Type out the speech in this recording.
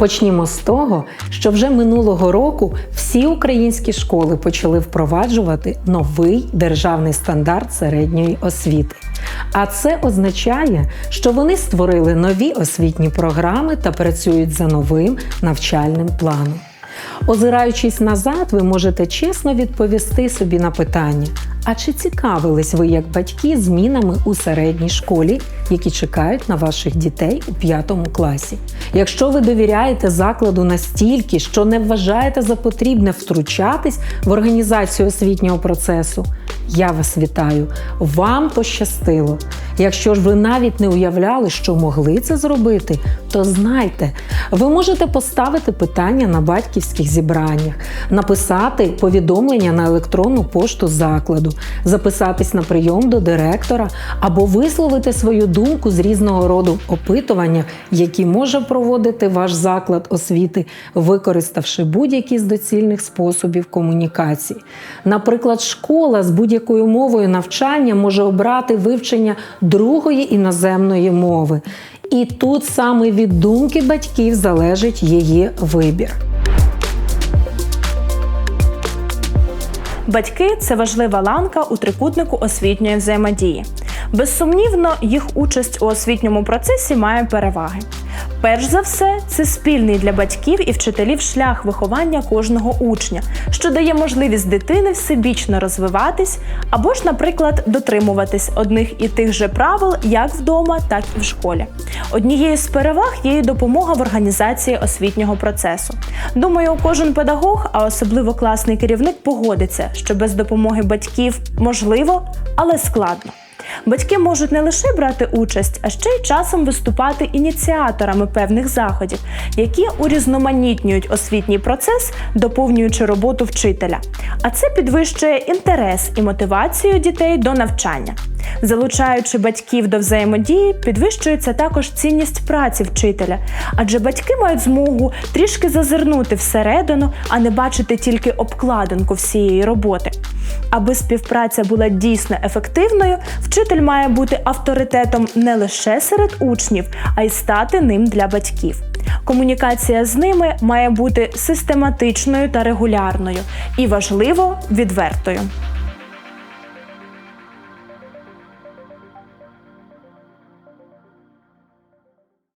Почнімо з того, що вже минулого року всі українські школи почали впроваджувати новий державний стандарт середньої освіти. А це означає, що вони створили нові освітні програми та працюють за новим навчальним планом. Озираючись назад, ви можете чесно відповісти собі на питання: а чи цікавились ви як батьки змінами у середній школі, які чекають на ваших дітей у п'ятому класі? Якщо ви довіряєте закладу настільки, що не вважаєте за потрібне втручатись в організацію освітнього процесу, я вас вітаю! Вам пощастило. Якщо ж ви навіть не уявляли, що могли це зробити, то знайте, ви можете поставити питання на батьківських зібраннях, написати повідомлення на електронну пошту закладу, записатись на прийом до директора або висловити свою думку з різного роду опитування, які може проводити ваш заклад освіти, використавши будь-які з доцільних способів комунікації. Наприклад, школа з будь-якою мовою навчання може обрати вивчення другої іноземної мови. І тут саме від думки батьків залежить її вибір. Батьки це важлива ланка у трикутнику освітньої взаємодії. Безсумнівно, їх участь у освітньому процесі має переваги. Перш за все, це спільний для батьків і вчителів шлях виховання кожного учня, що дає можливість дитини всебічно розвиватись або ж, наприклад, дотримуватись одних і тих же правил як вдома, так і в школі. Однією з переваг є і допомога в організації освітнього процесу. Думаю, кожен педагог, а особливо класний керівник, погодиться, що без допомоги батьків можливо, але складно. Батьки можуть не лише брати участь, а ще й часом виступати ініціаторами певних заходів, які урізноманітнюють освітній процес, доповнюючи роботу вчителя. А це підвищує інтерес і мотивацію дітей до навчання. Залучаючи батьків до взаємодії, підвищується також цінність праці вчителя, адже батьки мають змогу трішки зазирнути всередину, а не бачити тільки обкладинку всієї роботи. Аби співпраця була дійсно ефективною, вчитель має бути авторитетом не лише серед учнів, а й стати ним для батьків. Комунікація з ними має бути систематичною та регулярною і важливо відвертою.